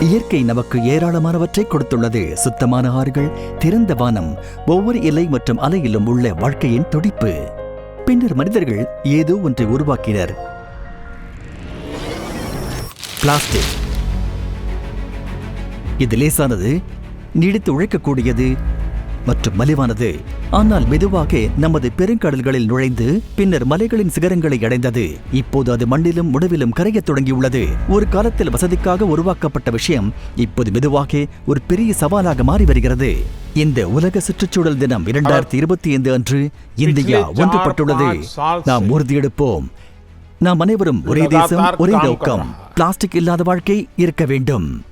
இயற்கை நமக்கு ஏராளமானவற்றை கொடுத்துள்ளது. சுத்தமான ஆறுகள் திறந்த வானம் ஒவ்வொரு இலை மற்றும் அலையிலும் உள்ள வாழ்க்கையின் துடிப்பு. பின்னர் மனிதர்கள் ஏதோ ஒன்றை உருவாக்கினர். பிளாஸ்டிக். இது லேசானது நீடித்து உழைக்கக்கூடியது மற்றும் மலிவானது. ஆனால் மெதுவாக நமது பெருங்கடல்களில் நுழைந்து பின்னர் மலைகளின் சிகரங்களை அடைந்தது. இப்போது அது மண்ணிலும் உணவிலும் கரையத் தொடங்கியுள்ளது. ஒரு காலத்தில் வசதிக்காக உருவாக்கப்பட்ட விஷயம் இப்போது மெதுவாக ஒரு பெரிய சவாலாக மாறி வருகிறது. இந்த உலக சுற்றுச்சூழல் தினம் இரண்டாயிரத்தி இருபத்தி ஐந்து அன்று இந்தியா ஒன்றுபட்டுள்ளது. நாம் உறுதியெடுப்போம். நாம் அனைவரும் ஒரே தேசம் ஒரே நோக்கம். பிளாஸ்டிக் இல்லாத வாழ்க்கை இருக்க வேண்டும்.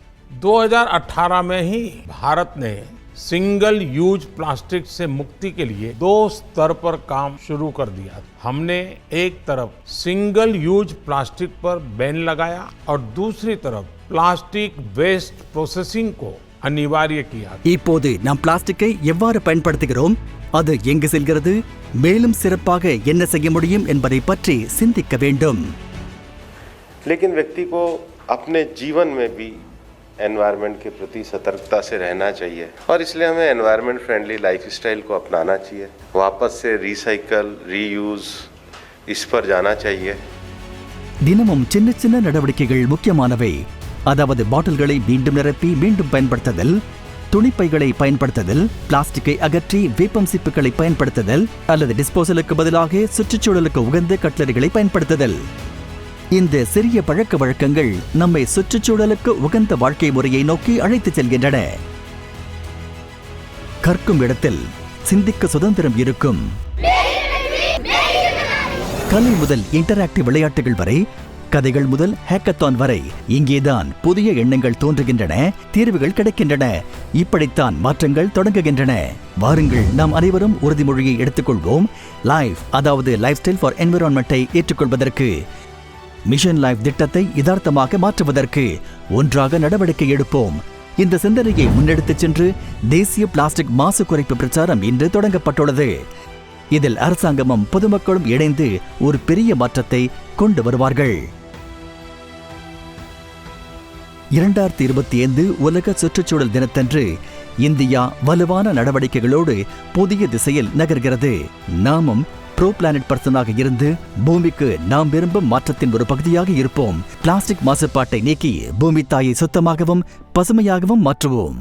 2018 में ही भारत ने सिंगल यूज प्लास्टिक से मुक्ति के लिए दो स्तर पर काम शुरू कर दिया हमने एक तरफ सिंगल यूज प्लास्टिक पर बैन लगाया और दूसरी तरफ प्लास्टिक वेस्ट प्रोसेसिंग को अनिवार्य किया இப்போது நாம் பிளாஸ்டிக்கை எவ்வாறு பயன்படுத்துகிறோம் அது எங்கு செல்கிறது மேலும் சிறப்பாக என்ன செய்ய முடியும் என்பதை பற்றி சிந்திக்க வேண்டும் लेकिन व्यक्ति को अपने जीवन में भी एनवायरनमेंट के प्रति सतर्कता से रहना चाहिए और इसलिए हमें एनवायरनमेंट फ्रेंडली लाइफस्टाइल को अपनाना चाहिए वापस से रिसाइकल रीयूज इस पर जाना चाहिए தினமும் சின்ன சின்ன நடவடிக்கைகள் முக்கியமானவை அதாவது பாட்டில்களை மீண்டும் நிரப்பி மீண்டும் பயன்படுத்துதல் துணிப்பைகளை பயன்படுத்துதல் பிளாஸ்டிக்கை அகற்றி வேப்பம் சிப்புகளை பயன்படுத்துதல் அல்லது டிஸ்போசலுக்கு பதிலாக சுற்றுச்சூழலுக்கு உகந்த கட்லரிகளை பயன்படுத்துதல் இந்த சிறிய பழக்க வழக்கங்கள் நம்மை சுற்றுச்சூழலுக்கு உகந்த வாழ்க்கை முறையை நோக்கி அழைத்துச் செல்கின்றன. கற்கும் இடத்தில் சிந்திக்க சுதந்திரம் இருக்கும். கலை முதல் இன்டராக்டிவ் விளையாட்டுகள் வரை கதைகள் முதல் ஹேக்கத்தான் வரை இங்கேதான் புதிய எண்ணங்கள் தோன்றுகின்றன தீர்வுகள் கிடைக்கின்றன. இப்படித்தான் மாற்றங்கள் தொடங்குகின்றன. வாருங்கள் நாம் அனைவரும் உறுதிமொழியை எடுத்துக்கொள்வோம். லைஃப் அதாவது லைஃப் ஸ்டைல் ஃபார் என்விரான்மெண்ட்டை ஏற்றுக்கொள்வதற்கு மிஷன் லைஃப் திட்டத்தை யதார்த்தமாக மாற்றுவதற்கு ஒன்றாக நடவடிக்கை எடுப்போம். இந்த சிந்தனையை முன்னெடுத்துச் சென்று தேசிய பிளாஸ்டிக் மாசு குறைப்பு பிரச்சாரம் இன்று தொடங்கப்பட்டுள்ளது. இதில் அரசாங்கமும் பொதுமக்களும் இணைந்து ஒரு பெரிய மாற்றத்தை கொண்டு வருவார்கள். இரண்டாயிரத்தி இருபத்தி ஐந்து உலக சுற்றுச்சூழல் தினத்தன்று இந்தியா வலுவான நடவடிக்கைகளோடு புதிய திசையில் நகர்கிறது. நாமும் ப்ரோ பிளானட் பர்சனாக இருந்து பூமிக்கு நாம் விரும்பும் மாற்றத்தின் ஒரு பகுதியாக இருப்போம். பிளாஸ்டிக் மாசுபாட்டை நீக்கி பூமி தாயை சுத்தமாகவும் பசுமையாகவும் மாற்றுவோம்.